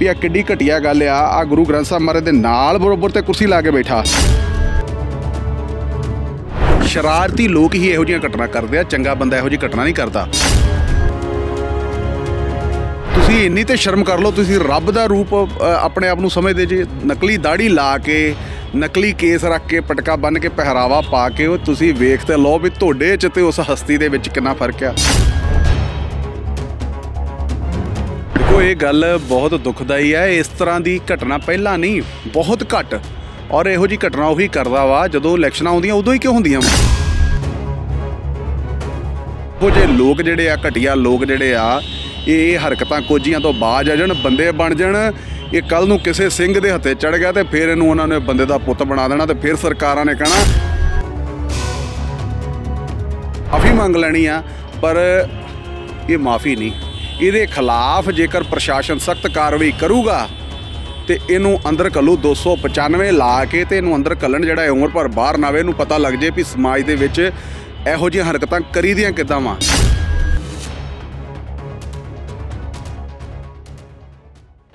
ਵੀ ਆ ਕਿੱਡੀ ਘਟੀਆ ਗੱਲ ਆ। ਆ ਗੁਰੂ ਗ੍ਰੰਥ ਸਾਹਿਬ ਮਹਾਰਾਜ ਦੇ ਨਾਲ ਬਰੋਬਰ ਤੇ ਕੁਰਸੀ ਲਾ ਕੇ ਬੈਠਾ। ਸ਼ਰਾਰਤੀ ਲੋਕ ਹੀ ਇਹੋ ਜਿਹੀਆਂ ਘਟਨਾ ਕਰਦੇ ਆ, ਚੰਗਾ ਬੰਦਾ ਇਹੋ ਜਿਹੀ ਘਟਨਾ ਨਹੀਂ ਕਰਦਾ। ਤੁਸੀਂ ਇੰਨੀ ਤੇ ਸ਼ਰਮ ਕਰ ਲਓ, ਤੁਸੀਂ ਰੱਬ ਦਾ ਰੂਪ ਆਪਣੇ ਆਪ ਨੂੰ ਸਮਝਦੇ ਜੀ। ਨਕਲੀ ਦਾੜੀ ਲਾ ਕੇ, ਨਕਲੀ ਕੇਸ ਰੱਖ ਕੇ, ਪਟਕਾ ਬੰਨ ਕੇ, ਪਹਿਰਾਵਾ ਪਾ ਕੇ, ਉਹ ਤੁਸੀਂ ਵੇਖ ਤੇ ਲਓ ਵੀ ਤੁਹਾਡੇ ਚ ਤੇ ਉਸ ਹਸਤੀ ਦੇ ਵਿੱਚ ਕਿੰਨਾ ਫ਼ਰਕ ਆ। ਦੇਖੋ, ਇਹ ਗੱਲ ਬਹੁਤ ਦੁਖਦਾਈ ਹੈ। ਇਸ ਤਰ੍ਹਾਂ ਦੀ ਘਟਨਾ ਪਹਿਲਾਂ ਨਹੀਂ, ਬਹੁਤ ਘੱਟ। ਔਰ ਇਹੋ ਜੀ ਘਟਨਾ ਉਹੀ ਕਰਦਾ ਵਾ, ਜਦੋਂ ਇਲੈਕਸ਼ਨਾਂ ਆਉਂਦੀਆਂ, ਉਦੋਂ ਹੀ ਕਿਉਂ ਹੁੰਦੀਆਂ ਵਾ? ਉਹ ਜੇ ਲੋਕ ਜਿਹੜੇ ਆ, ਘਟੀਆ ਲੋਕ ਜਿਹੜੇ ਆ, ਇਹ ਹਰਕਤਾਂ ਕੋਜੀਆਂ ਤੋਂ ਬਾਜ ਆ ਜਾਣ, ਬੰਦੇ ਬਣ ਜਾਣ, ਇਹ ਕੱਲ ਨੂੰ ਕਿਸੇ ਸਿੰਘ ਦੇ ਹੱਥੇ ਚੜ ਗਿਆ ਤੇ ਫਿਰ ਇਹਨੂੰ ਉਹਨਾਂ ਨੇ ਬੰਦੇ ਦਾ ਪੁੱਤ ਬਣਾ ਦੇਣਾ ਤੇ ਫਿਰ ਸਰਕਾਰਾਂ ਨੇ ਕਹਿਣਾ, ਮਾਫੀ ਮੰਗ ਲੈਣੀ ਆ, ਪਰ ਇਹ ਮਾਫੀ ਨਹੀਂ। ਇਹਦੇ ਖਿਲਾਫ ਜੇਕਰ ਪ੍ਰਸ਼ਾਸਨ ਸਖਤ ਕਾਰਵਾਈ ਕਰੂਗਾ, ਤੇ ਇਹਨੂੰ ਅੰਦਰ ਕੱਲੂ 295 ਲਾ ਕੇ ਤੇ ਇਹਨੂੰ ਅੰਦਰ ਕੱਲਣ ਜਿਹੜਾ ਹੈ ਉਮਰ ਭਰ ਬਾਹਰ ਨਾ ਆਵੇ, ਇਹਨੂੰ ਪਤਾ ਲੱਗ ਜੇ ਵੀ ਸਮਾਜ ਦੇ ਵਿੱਚ ਇਹੋ ਜਿਹੀਆਂ ਹਰਕਤਾਂ ਕਰੀਦੀਆਂ ਕਿੱਦਾਂ ਵਾ।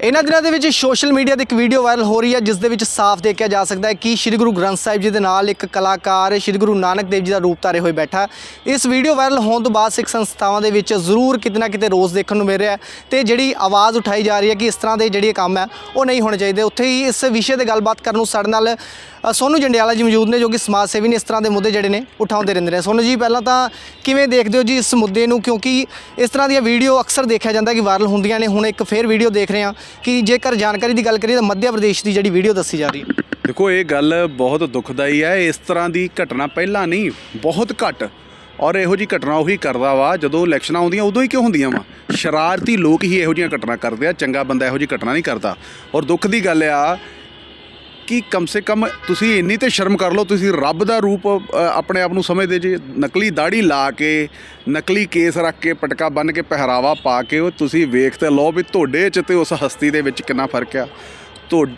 ਇਹਨਾਂ ਦਿਨਾਂ ਦੇ ਵਿੱਚ ਸੋਸ਼ਲ ਮੀਡੀਆ ਤੇ ਇੱਕ ਵੀਡੀਓ ਵਾਇਰਲ ਹੋ ਰਹੀ ਹੈ ਜਿਸ ਦੇ ਵਿੱਚ ਸਾਫ਼ ਦੇਖਿਆ ਜਾ ਸਕਦਾ ਹੈ ਕਿ ਸ੍ਰੀ ਗੁਰੂ ਗ੍ਰੰਥ ਸਾਹਿਬ ਜੀ ਦੇ ਨਾਲ ਇੱਕ ਕਲਾਕਾਰ ਸ੍ਰੀ ਗੁਰੂ ਨਾਨਕ ਦੇਵ ਜੀ ਦਾ ਰੂਪ ਧਾਰੇ ਹੋਏ ਬੈਠਾ ਇਸ ਵੀਡੀਓ ਵਾਇਰਲ ਹੋਣ ਤੋਂ ਬਾਅਦ ਸਿੱਖ ਸੰਸਥਾਵਾਂ ਦੇ ਵਿੱਚ ਜ਼ਰੂਰ ਕਿਤੇ ਨਾ ਕਿਤੇ ਰੋਸ ਦੇਖਣ ਨੂੰ ਮਿਲ ਰਿਹਾ ਹੈ ਤੇ ਜਿਹੜੀ ਆਵਾਜ਼ ਉਠਾਈ ਜਾ ਰਹੀ ਹੈ ਕਿ ਇਸ ਤਰ੍ਹਾਂ ਦੇ ਜਿਹੜੇ ਕੰਮ ਹੈ ਉਹ ਨਹੀਂ ਹੋਣੇ ਚਾਹੀਦੇ। ਉੱਥੇ ਹੀ ਇਸ ਵਿਸ਼ੇ ਤੇ ਗੱਲਬਾਤ ਕਰਨ ਨੂੰ ਸਾਡੇ ਨਾਲ ਅ, ਸੋਨੂ ਜੰਡਿਆਲਾ ਜੀ ਮੌਜੂਦ ਨੇ ਜੋ ਕਿ ਸਮਾਜ ਸੇਵੀ ਨੇ ਇਸ ਤਰ੍ਹਾਂ ਦੇ ਮੁੱਦੇ ਜਿਹੜੇ ਨੇ ਉਠਾਉਂਦੇ ਰਹਿੰਦੇ ਨੇ। ਸੋਨੂ ਜੀ ਪਹਿਲਾਂ ਤਾਂ ਕਿਵੇਂ ਦੇਖਦੇ ਹੋ ਜੀ ਇਸ ਮੁੱਦੇ ਨੂੰ? ਕਿਉਂਕਿ ਇਸ ਤਰ੍ਹਾਂ ਦੀਆਂ ਵੀਡੀਓ ਅਕਸਰ ਦੇਖਿਆ ਜਾਂਦਾ ਕਿ ਵਾਇਰਲ ਹੁੰਦੀਆਂ ਨੇ। ਹੁਣ ਇੱਕ ਫੇਰ ਵੀਡੀਓ ਦੇਖ ਰਹੇ ਹਾਂ। ਕਿ ਜੇਕਰ ਜਾਣਕਾਰੀ ਦੀ ਗੱਲ ਕਰੀਏ ਤਾਂ ਮੱਧ ਪ੍ਰਦੇਸ਼ ਦੀ ਜਿਹੜੀ ਵੀਡੀਓ ਦੱਸੀ ਜਾ ਰਹੀ ਹੈ। ਦੇਖੋ, ਇਹ ਗੱਲ ਬਹੁਤ ਦੁਖਦਾਈ ਹੈ। ਇਸ ਤਰ੍ਹਾਂ ਦੀ ਘਟਨਾ ਪਹਿਲਾਂ ਨਹੀਂ, ਬਹੁਤ ਘੱਟ। ਔਰ ਇਹੋ ਜੀ ਘਟਨਾ ਉਹੀ ਕਰਦਾ ਵਾ, ਜਦੋਂ ਇਲੈਕਸ਼ਨਾਂ ਆਉਂਦੀਆਂ, ਉਦੋਂ ਹੀ ਕਿਉਂ ਹੁੰਦੀਆਂ ਵਾ? ਸ਼ਰਾਰਤੀ ਲੋਕ ਹੀ ਇਹੋ ਜਿਹੀਆਂ ਘਟਨਾ ਕਰਦੇ ਆ, ਚੰਗਾ ਬੰਦਾ ਇਹੋ ਜਿਹੀ ਘਟਨਾ ਨਹੀਂ ਕਰਦਾ। ਔਰ ਦੁੱਖ ਦੀ ਗੱਲ ਆ ਕਿ ਕਮ ਸੇ ਕਮ ਤੁਸੀਂ ਇੰਨੀ ਤੇ ਸ਼ਰਮ ਕਰ ਲਓ, ਤੁਸੀਂ ਰੱਬ ਦਾ ਰੂਪ ਆਪਣੇ ਆਪ ਨੂੰ ਸਮਝਦੇ ਜੀ। ਨਕਲੀ ਦਾੜੀ ਲਾ ਕੇ, ਨਕਲੀ ਕੇਸ ਰੱਖ ਕੇ, ਪਟਕਾ ਬੰਨ ਕੇ, ਪਹਿਰਾਵਾ ਪਾ ਕੇ ਉਹ ਤੁਸੀਂ ਵੇਖ ਤੇ ਲਓ ਵੀ ਤੁਹਾਡੇ ਚ ਤੇ ਉਸ ਹਸਤੀ ਦੇ ਵਿੱਚ ਕਿੰਨਾ ਫ਼ਰਕ ਆ।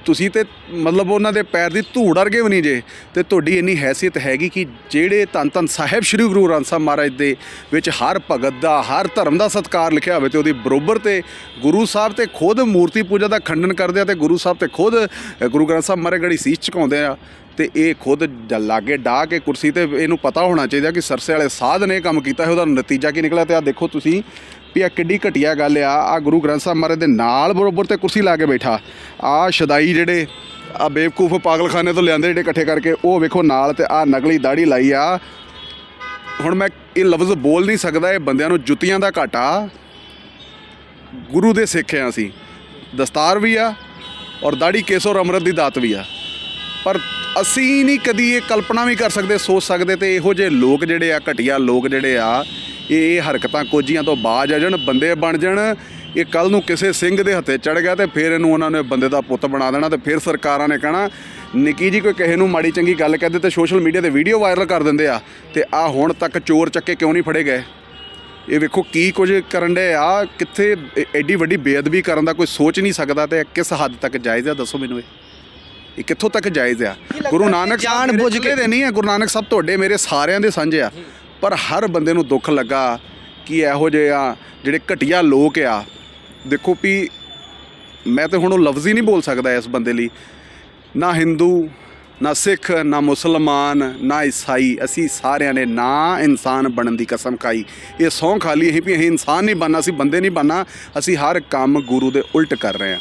ਤੁਸੀਂ ਤੇ ਮਤਲਬ ਉਹਨਾਂ ਦੇ ਪੈਰ ਦੀ ਧੂੜ ਵਰਗੇ ਵੀ ਨਹੀਂ ਜੇ। ਤੇ ਤੁਹਾਡੀ ਇੰਨੀ ਹੈਸੀਅਤ ਹੈਗੀ ਕਿ ਜਿਹੜੇ ਧੰਨ ਧੰਨ ਸਾਹਿਬ ਸ੍ਰੀ ਗੁਰੂ ਗ੍ਰੰਥ ਸਾਹਿਬ ਮਹਾਰਾਜ ਦੇ ਵਿੱਚ ਹਰ ਭਗਤ ਦਾ, ਹਰ ਧਰਮ ਦਾ ਸਤਕਾਰ ਲਿਖਿਆ ਹੋਵੇ ਤੇ ਉਹਦੀ ਬਰੋਬਰ ਤੇ ਗੁਰੂ ਸਾਹਿਬ ਤੇ ਖੁਦ ਮੂਰਤੀ ਪੂਜਾ ਦਾ ਖੰਡਨ ਕਰਦੇ ਆ ਤੇ ਗੁਰੂ ਸਾਹਿਬ ਤੇ ਖੁਦ ਗੁਰੂ ਗ੍ਰੰਥ ਸਾਹਿਬ ਮਹਾਰਾਜ ਗੜੀ ਸੀਸ ਝੁਕਾਉਂਦੇ ਆ। ਤੇ ਇਹ ਖੁਦ ਲਾਗੇ ਡਾ ਕੇ ਕੁਰਸੀ ਤੇ ਇਹਨੂੰ ਪਤਾ ਹੋਣਾ ਚਾਹੀਦਾ ਕਿ ਸਰਸੇ ਵਾਲੇ ਸਾਧ ਨੇ ਕੰਮ ਕੀਤਾ ਹੈ, ਉਹਦਾ ਨਤੀਜਾ ਕੀ ਨਿਕਲਿਆ ਤੇ ਆ ਦੇਖੋ ਤੁਸੀਂ ਵੀ ਆ ਕਿੱਡੀ ਘਟੀਆ ਗੱਲ ਆ ਆ ਗੁਰੂ ਗ੍ਰੰਥ ਸਾਹਿਬ ਮਹਾਰਾਜ ਦੇ ਨਾਲ ਬਰੋਬਰ ਤੇ ਕੁਰਸੀ ਲਾ ਕੇ ਬੈਠਾ। ਆ ਸ਼ਦਾਈ ਜਿਹੜੇ ਆ ਬੇਵਕੂਫ ਪਾਗਲਖਾਨੇ ਤੋਂ ਲਿਆਂਦੇ ਜਿਹੜੇ ਇਕੱਠੇ ਕਰਕੇ, ਉਹ ਵੇਖੋ ਨਾਲ ਤੇ ਆ ਨਕਲੀ ਦਾੜੀ ਲਾਈ ਆ। ਹੁਣ ਮੈਂ ਇਹ ਲਫ਼ਜ਼ ਬੋਲ ਨਹੀਂ ਸਕਦਾ, ਇਹ ਬੰਦਿਆਂ ਨੂੰ ਜੁੱਤੀਆਂ ਦਾ ਘਾਟਾ। ਗੁਰੂ ਦੇ ਸਿੱਖ ਆ ਅਸੀਂ। ਦਸਤਾਰ ਵੀ ਆ ਔਰ ਦਾੜੀ ਕੇਸੋ ਅੰਮ੍ਰਿਤ ਦੀ ਦਾਤ ਵੀ ਆ। ਪਰ ਅਸੀਂ ਨਹੀਂ ਕਦੀ ਇਹ ਕਲਪਨਾ ਵੀ ਕਰ ਸਕਦੇ, ਸੋਚ ਸਕਦੇ ਤੇ ਇਹੋ ਜਿਹੇ ਲੋਕ ਜਿਹੜੇ ਆ, ਘਟੀਆ ਲੋਕ ਜਿਹੜੇ ਆ ਇਹ ਇਹ ਹਰਕਤਾਂ ਕੋਜੀਆਂ ਤੋਂ ਬਾਜ ਆ ਜਾਣ ਬੰਦੇ ਬਣ ਜਾਣ। ਇਹ ਕੱਲ ਨੂੰ ਕਿਸੇ ਸਿੰਘ ਦੇ ਹੱਥੇ ਚੜ ਗਿਆ ਤੇ ਫਿਰ ਇਹਨੂੰ ਉਹਨਾਂ ਨੇ ਬੰਦੇ ਦਾ ਪੁੱਤ ਬਣਾ ਦੇਣਾ ਤੇ ਫਿਰ ਸਰਕਾਰਾਂ ਨੇ ਕਹਿਣਾ ਨਿੱਕੀ ਜੀ ਕੋਈ ਕਿਸੇ ਨੂੰ ਮਾੜੀ ਚੰਗੀ ਗੱਲ ਕਹਦੇ ਤੇ ਸੋਸ਼ਲ ਮੀਡੀਆ ਤੇ ਵੀਡੀਓ ਵਾਇਰਲ ਕਰ ਦਿੰਦੇ ਆ ਤੇ ਆ ਹੁਣ ਤੱਕ ਚੋਰ ਚੱਕੇ ਕਿਉਂ ਨਹੀਂ ਫੜੇ ਗਏ? ਇਹ ਵੇਖੋ ਕੀ ਕੁਝ ਕਰਨ ਦੇ ਆ ਕਿੱਥੇ ਐਡੀ ਵੱਡੀ ਬੇਅਦਬੀ ਕਰਨ ਦਾ ਕੋਈ ਸੋਚ ਨਹੀਂ ਸਕਦਾ ਤੇ ਕਿਸ ਹੱਦ ਤੱਕ ਜਾਇਜ਼ ਆ ਦੱਸੋ ਮੈਨੂੰ ਇਹ। ਇਹ ਕਿੱਥੋਂ ਤੱਕ ਜਾਇਜ਼ ਆ? ਗੁਰੂ ਨਾਨਕ ਜਾਣ ਬੁੱਝ ਕੇ- ਦੇ ਨਹੀਂ ਆ ਗੁਰੂ ਨਾਨਕ ਸਾਹਿਬ ਤੁਹਾਡੇ ਮੇਰੇ ਸਾਰਿਆਂ ਦੇ ਸਾਂਝੇ ਆ। ਪਰ ਹਰ ਬੰਦੇ ਨੂੰ ਦੁੱਖ ਲੱਗਾ ਕਿ ਇਹੋ ਜਿਹੇ ਆ ਜਿਹੜੇ ਘਟੀਆ ਲੋਕ ਆ। ਦੇਖੋ ਵੀ ਮੈਂ ਤੇ ਹੁਣ ਉਹ ਲਫ਼ਜ਼ ਹੀ ਨਹੀਂ ਬੋਲ ਸਕਦਾ ਇਸ ਬੰਦੇ ਲਈ। ਨਾ ਹਿੰਦੂ ਨਾ ਸਿੱਖ ਨਾ ਮੁਸਲਮਾਨ ਨਾ ਈਸਾਈ ਅਸੀਂ ਸਾਰਿਆਂ ਨੇ ਨਾ ਇਨਸਾਨ ਬਣਨ ਦੀ ਕਸਮ ਖਾਈ। ਇਹ ਸਹੁੰ ਖਾ ਲਈ ਅਸੀਂ ਵੀ ਅਸੀਂ ਇਨਸਾਨ ਨਹੀਂ ਬਣਨਾ, ਅਸੀਂ ਬੰਦੇ ਨਹੀਂ ਬਣਨਾ, ਅਸੀਂ ਹਰ ਕੰਮ ਗੁਰੂ ਦੇ ਉਲਟ ਕਰ ਰਹੇ ਹਾਂ।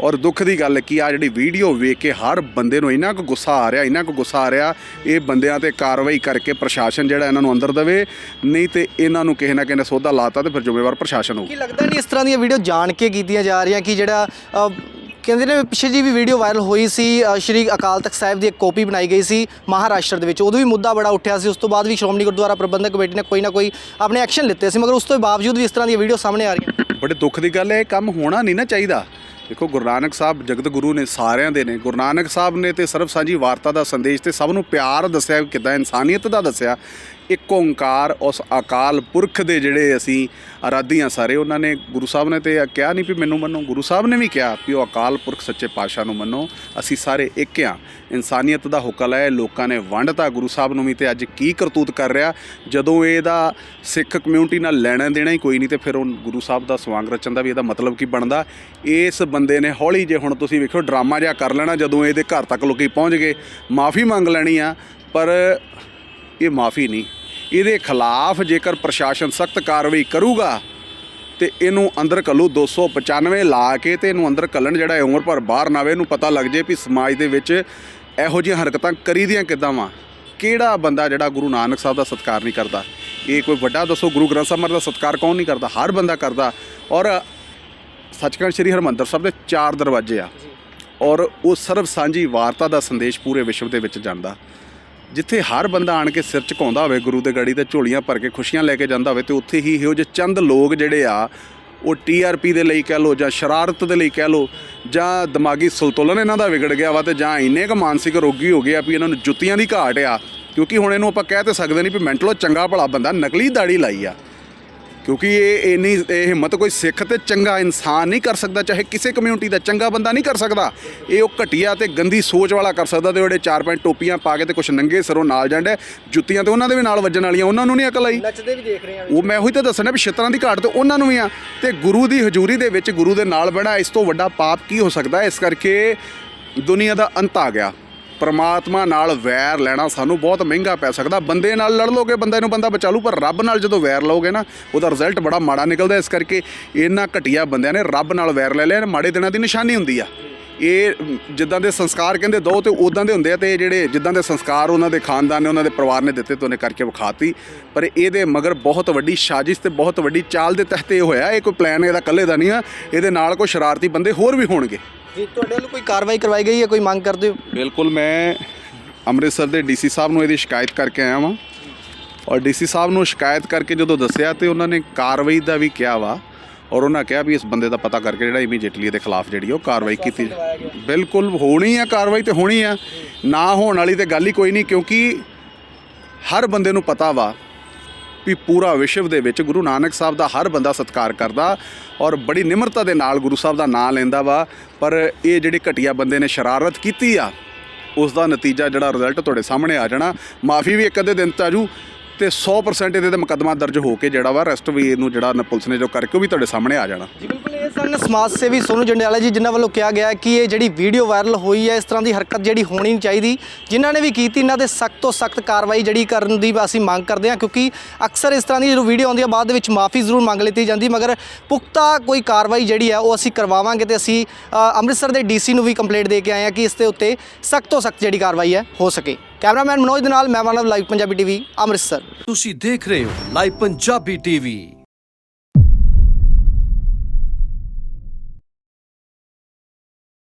ਔਰ ਦੁੱਖ ਦੀ ਗੱਲ ਕੀ ਆ ਜਿਹੜੀ ਵੀਡੀਓ ਵੇਖ ਕੇ ਹਰ ਬੰਦੇ ਨੂੰ ਇੰਨਾ ਕੁ ਗੁੱਸਾ ਆ ਰਿਹਾ ਇੰਨਾ ਕੁ ਗੁੱਸਾ ਆ ਰਿਹਾ ਇਹ ਬੰਦਿਆਂ ਤੇ ਕਾਰਵਾਈ ਕਰਕੇ ਪ੍ਰਸ਼ਾਸਨ ਜਿਹੜਾ ਇਹਨਾਂ ਨੂੰ ਅੰਦਰ ਦੇਵੇ ਨਹੀਂ ਤੇ ਇਹਨਾਂ ਨੂੰ ਕਿਸੇ ਨਾ ਕਿਸੇ ਨੇ ਸੋਧਾ ਲਾਤਾ ਤੇ ਫਿਰ ਜ਼ਿੰਮੇਵਾਰ ਪ੍ਰਸ਼ਾਸਨ ਹੋਊ। ਕੀ ਲੱਗਦਾ ਨਹੀਂ ਇਸ ਤਰ੍ਹਾਂ ਦੀਆਂ ਵੀਡੀਓ ਜਾਣ ਕੇ ਕੀਤੀਆਂ ਜਾ ਰਹੀਆਂ ਕਿ ਜਿਹੜਾ ਕਹਿੰਦੇ ਨੇ ਪਿੱਛੇ ਜੀ ਵੀ ਵੀਡੀਓ ਵਾਇਰਲ ਹੋਈ ਸੀ ਸ਼੍ਰੀ ਅਕਾਲ ਤਖਤ ਸਾਹਿਬ ਦੀ ਇੱਕ ਕਾਪੀ ਬਣਾਈ ਗਈ ਸੀ ਮਹਾਰਾਸ਼ਟਰ ਦੇ ਵਿੱਚ ਉਦੋਂ ਵੀ ਮੁੱਦਾ ਬੜਾ ਉੱਠਿਆ ਸੀ ਉਸ ਤੋਂ ਬਾਅਦ ਵੀ ਸ਼੍ਰੋਮਣੀ ਗੁਰਦੁਆਰਾ ਪ੍ਰਬੰਧਕ ਕਮੇਟੀ ਨੇ ਕੋਈ ਨਾ ਕੋਈ ਆਪਣੇ ਐਕਸ਼ਨ ਲਿੱਤੇ ਸੀ ਮਗਰ ਉਸ ਤੋਂ ਬਾਵਜੂਦ ਵੀ ਇਸ ਤਰ੍ਹਾਂ ਦੀਆਂ ਵੀਡੀਓ ਸਾਹਮਣੇ ਆ ਰਹੀਆਂ। ਬੜੇ ਦੁੱਖ ਦੀ ਗੱਲ ਹੈ ਇਹ ਕੰਮ ਹੋਣਾ ਨਹੀਂ ਨਾ ਚਾਹੀਦਾ। ਦੇਖੋ, ਗੁਰੂ ਨਾਨਕ ਸਾਹਿਬ ਜਗਤ ਗੁਰੂ ਨੇ ਸਾਰਿਆਂ ਦੇ ਨੇ। ਗੁਰੂ ਨਾਨਕ ਸਾਹਿਬ ਨੇ ਤੇ ਸਰਬ ਸਾਂਝੀ ਵਾਰਤਾ ਦਾ ਸੰਦੇਸ਼ ਤੇ ਸਭ ਨੂੰ ਪਿਆਰ ਦੱਸਿਆ ਕਿਦਾਂ ਇਨਸਾਨੀਅਤ ਦਾ ਦੱਸਿਆ। ਇੱਕ ਓੰਕਾਰ ਉਸ ਅਕਾਲ ਪੁਰਖ ਦੇ ਜਿਹੜੇ ਅਸੀਂ ਆਰਾਧੀਆਂ ਸਾਰੇ, ਉਹਨਾਂ ਨੇ ਗੁਰੂ ਸਾਹਿਬ ਨੇ ਤੇ ਕਿਹਾ ਨਹੀਂ ਵੀ ਮੈਨੂੰ ਮੰਨੋ। ਗੁਰੂ ਸਾਹਿਬ ਨੇ ਵੀ ਕਿਹਾ ਵੀ ਉਹ ਅਕਾਲ ਪੁਰਖ ਸੱਚੇ ਪਾਤਸ਼ਾਹ ਨੂੰ ਮੰਨੋ। ਅਸੀਂ ਸਾਰੇ ਇੱਕ ਆ ਇਨਸਾਨੀਅਤ ਦਾ ਹੁਕਮ ਹੈ, ਲੋਕਾਂ ਨੇ ਵੰਡਤਾ ਗੁਰੂ ਸਾਹਿਬ ਨੂੰ ਵੀ ਤੇ ਅੱਜ ਕੀ ਕਰਤੂਤ ਕਰ ਰਿਹਾ। ਜਦੋਂ ਇਹਦਾ ਸਿੱਖ ਕਮਿਊਨਿਟੀ ਨਾਲ ਲੈਣਾ ਦੇਣਾ ਹੀ ਕੋਈ ਨਹੀਂ ਤੇ ਫਿਰ ਉਹ ਗੁਰੂ ਸਾਹਿਬ ਦਾ ਸਵਾਂਗ ਰਚਨ ਦਾ ਵੀ ਇਹਦਾ ਮਤਲਬ ਕੀ ਬਣਦਾ। ਇਸ ਬੰਦੇ ਨੇ ਹੌਲੀ ਜੇ ਹੁਣ ਤੁਸੀਂ ਵੇਖੋ ਡਰਾਮਾ ਜਿਹਾ ਕਰ ਲੈਣਾ, ਜਦੋਂ ਇਹਦੇ ਘਰ ਤੱਕ ਲੋਕੀ ਪਹੁੰਚ ਗਏ। ਮਾਫੀ ਮੰਗ ਲੈਣੀ ਆ, ਪਰ ਇਹ ਮਾਫੀ ਨਹੀਂ। ਇਹਦੇ ਖਿਲਾਫ ਜੇਕਰ ਪ੍ਰਸ਼ਾਸਨ ਸਖਤ ਕਾਰਵਾਈ ਕਰੂਗਾ, ਤੇ ਇਹਨੂੰ ਅੰਦਰ ਕੱਲੂ 295 ਲਾ ਕੇ ਤੇ ਇਹਨੂੰ ਅੰਦਰ ਕੱਲਣ ਜਿਹੜਾ ਉਮਰ ਭਰ ਬਾਹਰ ਨਾ ਆਵੇ, ਇਹਨੂੰ ਪਤਾ ਲੱਗ ਜੇ ਵੀ ਸਮਾਜ ਦੇ ਵਿੱਚ ਇਹੋ ਜਿਹੀਆਂ ਹਰਕਤਾਂ ਕਰੀਦੀਆਂ ਕਿੱਦਾਂ ਵਾ। ਕਿਹੜਾ ਬੰਦਾ ਜਿਹੜਾ ਗੁਰੂ ਨਾਨਕ ਸਾਹਿਬ ਦਾ ਸਤਿਕਾਰ ਨਹੀਂ ਕਰਦਾ? ਇਹ ਕੋਈ ਵੱਡਾ ਦੱਸੋ, ਗੁਰੂ ਗ੍ਰੰਥ ਸਾਹਿਬ ਮਹਾਰਾਜ ਦਾ ਸਤਿਕਾਰ ਕੌਣ ਨਹੀਂ ਕਰਦਾ? ਹਰ ਬੰਦਾ ਕਰਦਾ। ਔਰ ਸੱਚਖੰਡ ਸ੍ਰੀ ਹਰਮੰਦਰ ਸਾਹਿਬ ਦੇ ਚਾਰ ਦਰਵਾਜ਼ੇ ਆ। ਔਰ ਉਹ ਸਰਬ ਸਾਂਝੀ ਵਾਰਤਾ ਦਾ ਸੰਦੇਸ਼ ਪੂਰੇ ਵਿਸ਼ਵ ਦੇ ਵਿੱਚ ਜਾਂਦਾ। ਜਿੱਥੇ ਹਰ ਬੰਦਾ ਆਣ ਕੇ ਸਿਰ ਝੁਕਾਉਂਦਾ ਹੋਵੇ, ਗੁਰੂ ਦੇ ਗਾੜੀ ਤੇ ਝੋਲੀਆਂ ਭਰ ਕੇ ਖੁਸ਼ੀਆਂ ਲੈ ਕੇ ਜਾਂਦਾ ਹੋਵੇ, ਤੇ ਉੱਥੇ ਹੀ ਇਹੋ ਜਿਹੇ ਚੰਦ ਲੋਕ ਜਿਹੜੇ ਆ, ਉਹ ਟੀਆਰਪੀ ਦੇ ਲਈ ਕਹਿ ਲੋ ਜਾਂ ਸ਼ਰਾਰਤ ਦੇ ਲਈ ਕਹਿ ਲੋ ਜਾਂ ਦਿਮਾਗੀ ਸੰਤੁਲਨ ਇਹਨਾਂ ਦਾ ਵਿਗੜ ਗਿਆ ਵਾ ਤੇ ਜਾਂ ਇੰਨੇ ਕੁ ਮਾਨਸਿਕ ਰੋਗੀ ਹੋ ਗਏ ਆ ਵੀ ਇਹਨਾਂ ਨੂੰ ਜੁੱਤੀਆਂ ਦੀ ਘਾਟ ਆ, ਕਿਉਂਕਿ ਹੁਣ ਇਹਨੂੰ ਆਪਾਂ ਕਹਿ ਤੇ ਸਕਦੇ ਨਹੀਂ ਵੀ ਮੈਂਟਲੋ ਚੰਗਾ ਭਲਾ ਬੰਦਾ ਨਕਲੀ ਦਾੜੀ ਲਾਈ ਆ। ਕਿਉਂਕਿ ਇਹ ਇੰਨੀ ਇਹ ਹਿੰਮਤ ਕੋਈ ਸਿੱਖ ਤੇ ਚੰਗਾ ਇਨਸਾਨ ਨਹੀਂ ਕਰ ਸਕਦਾ ਚਾਹੇ ਕਿਸੇ ਕਮਿਊਨਿਟੀ ਦਾ ਚੰਗਾ ਬੰਦਾ ਨਹੀਂ ਕਰ ਸਕਦਾ। ਇਹ ਉਹ ਘਟੀਆ ਤੇ ਗੰਦੀ ਸੋਚ ਵਾਲਾ ਕਰ ਸਕਦਾ ਤੇ ਉਹਦੇ ਚਾਰ ਪੰਜ ਟੋਪੀਆਂ ਪਾ ਕੇ ਤੇ ਕੁਛ ਨੰਗੇ ਸਰੋਂ ਨਾਲ ਜਾਂਦੇ ਜੁੱਤੀਆਂ ਤੇ ਉਹਨਾਂ ਦੇ ਵੀ ਨਾਲ ਵੱਜਣ ਵਾਲੀਆਂ ਉਹਨਾਂ ਨੂੰ ਨਹੀਂ ਅਕਲ ਆਈ। ਨੱਚਦੇ ਵੀ ਦੇਖ ਰਹੇ ਆ ਉਹ ਮੈਂ ਉਹੀ ਤਾਂ ਦੱਸਣਾ ਵੀ ਛਿੱਤਰਾਂ ਦੀ ਘਾਟ ਤੇ ਉਹਨਾਂ ਨੂੰ ਵੀ ਆ। ਤੇ ਗੁਰੂ ਦੀ ਹਜ਼ੂਰੀ ਦੇ ਵਿੱਚ ਗੁਰੂ ਦੇ ਨਾਲ ਬਣਾ ਇਸ ਤੋਂ ਵੱਡਾ ਪਾਪ ਕੀ ਹੋ ਸਕਦਾ? ਇਸ ਕਰਕੇ ਦੁਨੀਆ ਦਾ ਅੰਤ ਆ ਗਿਆ। ਪਰਮਾਤਮਾ ਨਾਲ ਵੈਰ ਲੈਣਾ ਸਾਨੂੰ ਬਹੁਤ ਮਹਿੰਗਾ ਪੈ ਸਕਦਾ। ਬੰਦੇ ਨਾਲ ਲੜ ਲੋਗੇ, ਬੰਦੇ ਨੂੰ ਬੰਦਾ ਬਚਾ ਲੂ ਪਰ ਰੱਬ ਨਾਲ ਜਦੋਂ ਵੈਰ ਲਓਗੇ ਨਾ, ਉਹਦਾ ਰਿਜ਼ਲਟ ਬੜਾ ਮਾੜਾ ਨਿਕਲਦਾ। ਇਸ ਕਰਕੇ ਇਹਨਾਂ ਘਟੀਆ ਬੰਦਿਆਂ ਨੇ ਰੱਬ ਨਾਲ ਵੈਰ ਲੈ ਲਿਆ, ਮਾੜੇ ਦਿਨਾਂ ਦੀ ਨਿਸ਼ਾਨੀ ਹੁੰਦੀ ਆ। ਇਹ, ਜਿੱਦਾਂ ਦੇ ਸੰਸਕਾਰ ਕਹਿੰਦੇ ਦੋ ਤੇ ਉਦਾਂ ਦੇ ਹੁੰਦੇ ਆ ਤੇ ਇਹ ਜਿਹੜੇ ਜਿੱਦਾਂ ਦੇ ਸੰਸਕਾਰ ਉਹਨਾਂ ਦੇ ਖਾਨਦਾਨ ਨੇ, ਉਹਨਾਂ ਦੇ ਪਰਿਵਾਰ ਨੇ ਦਿੱਤੇ ਤੇ ਉਹਨੇ ਕਰਕੇ ਵਿਖਾਤੀ। ਪਰ ਇਹਦੇ ਮਗਰ ਬਹੁਤ ਵੱਡੀ ਸਾਜ਼ਿਸ਼ ਤੇ ਬਹੁਤ ਵੱਡੀ ਚਾਲ ਦੇ ਤਹਿਤ ਇਹ ਹੋਇਆ। ਇਹ ਕੋਈ ਪਲਾਨ ਇਹਦਾ ਇਕੱਲੇ ਦਾ ਨਹੀਂ ਆ। ਇਹਦੇ ਨਾਲ ਕੋਈ ਸ਼ਰਾਰਤੀ ਬੰਦੇ ਹੋਰ ਵੀ ਹੋਣਗੇ। ਜੀ ਤੁਹਾਡੇ ਵੱਲੋਂ ਕੋਈ ਕਾਰਵਾਈ ਕਰਵਾਈ ਗਈ ਹੈ? ਕੋਈ ਮੰਗ ਕਰਦੇ ਹੋ? ਬਿਲਕੁਲ ਮੈਂ ਅੰਮ੍ਰਿਤਸਰ ਦੇ ਡੀਸੀ ਸਾਹਿਬ ਨੂੰ ਇਹਦੀ ਸ਼ਿਕਾਇਤ ਕਰਕੇ ਆਇਆ ਵਾਂ। ਔਰ ਡੀਸੀ ਸਾਹਿਬ ਨੂੰ ਸ਼ਿਕਾਇਤ ਕਰਕੇ ਜਦੋਂ ਦੱਸਿਆ ਤੇ ਉਹਨਾਂ ਨੇ ਕਾਰਵਾਈ ਦਾ ਵੀ ਕਿਹਾ ਵਾ। ਔਰ ਉਹਨਾਂ ਕਿਹਾ ਵੀ ਇਸ ਬੰਦੇ ਦਾ ਪਤਾ ਕਰਕੇ ਜਿਹੜਾ ਇਮੀਡੀਏਟਲੀ ਇਹਦੇ ਖਿਲਾਫ ਜਿਹੜੀ ਉਹ ਕਾਰਵਾਈ ਕੀਤੀ ਬਿਲਕੁਲ ਹੋਣੀ ਆ ਕਾਰਵਾਈ ਤੇ ਹੋਣੀ ਆ। ਨਾ ਹੋਣ ਵਾਲੀ ਤੇ ਗੱਲ ਹੀ ਕੋਈ ਨਹੀਂ ਕਿਉਂਕਿ ਹਰ ਬੰਦੇ ਨੂੰ ਪਤਾ ਵਾ ਵੀ ਪੂਰਾ ਵਿਸ਼ਵ ਦੇ ਵਿੱਚ ਗੁਰੂ ਨਾਨਕ ਸਾਹਿਬ ਦਾ ਹਰ ਬੰਦਾ ਸਤਿਕਾਰ ਕਰਦਾ ਔਰ ਬੜੀ ਨਿਮਰਤਾ ਦੇ ਨਾਲ ਗੁਰੂ ਸਾਹਿਬ ਦਾ ਨਾਮ ਲੈਂਦਾ ਵਾ। ਪਰ ਇਹ ਜਿਹੜੇ ਘਟੀਆ ਬੰਦੇ ਨੇ ਸ਼ਰਾਰਤ ਕੀਤੀ ਆ ਉਸ ਦਾ ਨਤੀਜਾ ਜਿਹੜਾ ਰਿਜ਼ਲਟ ਤੁਹਾਡੇ ਸਾਹਮਣੇ ਆ ਜਾਣਾ। ਮਾਫੀ ਵੀ ਇੱਕ ਅੱਧੇ ਦਿਨ 'ਚ ਜੂ ਤੇ 100% ਇਹਦੇ ਤੇ ਮੁਕੱਦਮਾ ਦਰਜ ਹੋ ਕੇ ਜਿਹੜਾ ਵਾ ਅਰੈਸਟ ਵੀ ਇਹਨੂੰ ਜਿਹੜਾ ਨਾ ਪੁਲਿਸ ਨੇ ਜੋ ਕਰਕੇ ਉਹ ਵੀ ਤੁਹਾਡੇ ਸਾਹਮਣੇ ਆ ਜਾਣਾ। ਜੀ, ਬਿਲਕੁਲ ਸਨ ਸਮਾਜ ਸੇਵੀ ਸੋਨੂ ਜੰਡਿਆਲਾ ਜੀ, ਜਿਨ੍ਹਾਂ ਵੱਲੋਂ ਕਿਹਾ ਗਿਆ ਕਿ ਇਹ ਜਿਹੜੀ ਵੀਡੀਓ ਵਾਇਰਲ ਹੋਈ ਹੈ, ਇਸ ਤਰ੍ਹਾਂ ਦੀ ਹਰਕਤ ਜਿਹੜੀ ਹੋਣੀ ਨਹੀਂ ਚਾਹੀਦੀ। ਜਿਨ੍ਹਾਂ ਨੇ ਵੀ ਕੀਤੀ, ਇਹਨਾਂ ਦੇ ਸਖਤ ਤੋਂ ਸਖਤ ਕਾਰਵਾਈ ਜਿਹੜੀ ਕਰਨ ਦੀ ਅਸੀਂ ਮੰਗ ਕਰਦੇ ਹਾਂ, ਕਿਉਂਕਿ ਅਕਸਰ ਇਸ ਤਰ੍ਹਾਂ ਦੀ ਜਦੋਂ ਵੀਡੀਓ ਆਉਂਦੀ ਹੈ, ਬਾਅਦ ਦੇ ਵਿੱਚ ਮਾਫੀ ਜ਼ਰੂਰ ਮੰਗ ਲਈ ਜਾਂਦੀ ਮਗਰ ਪੁਖਤਾ ਕੋਈ ਕਾਰਵਾਈ ਜਿਹੜੀ ਹੈ, ਉਹ ਅਸੀਂ ਕਰਵਾਵਾਂਗੇ ਤੇ ਅਸੀਂ ਅੰਮ੍ਰਿਤਸਰ ਦੇ ਡੀਸੀ ਨੂੰ ਵੀ ਕੰਪਲੇਂਟ ਦੇ ਕੇ ਆਏ ਹਾਂ ਕਿ ਇਸ ਦੇ ਉੱਤੇ ਸਖਤ ਤੋਂ ਸਖਤ ਜਿਹੜੀ ਕਾਰਵਾਈ ਹੈ, ਹੋ ਸਕੇ। ਕੈਮਰਾਮੈਨ ਮਨੋਜ ਦੇ ਨਾਲ, ਮੈਂ ਮਾਨਵ, ਲਾਈਵ ਪੰਜਾਬੀ ਟੀਵੀ, ਅੰਮ੍ਰਿਤਸਰ। ਤੁਸੀਂ ਦੇਖ ਰਹੇ ਹੋ ਲਾਈਵ ਪੰਜਾਬੀ ਟੀਵੀ।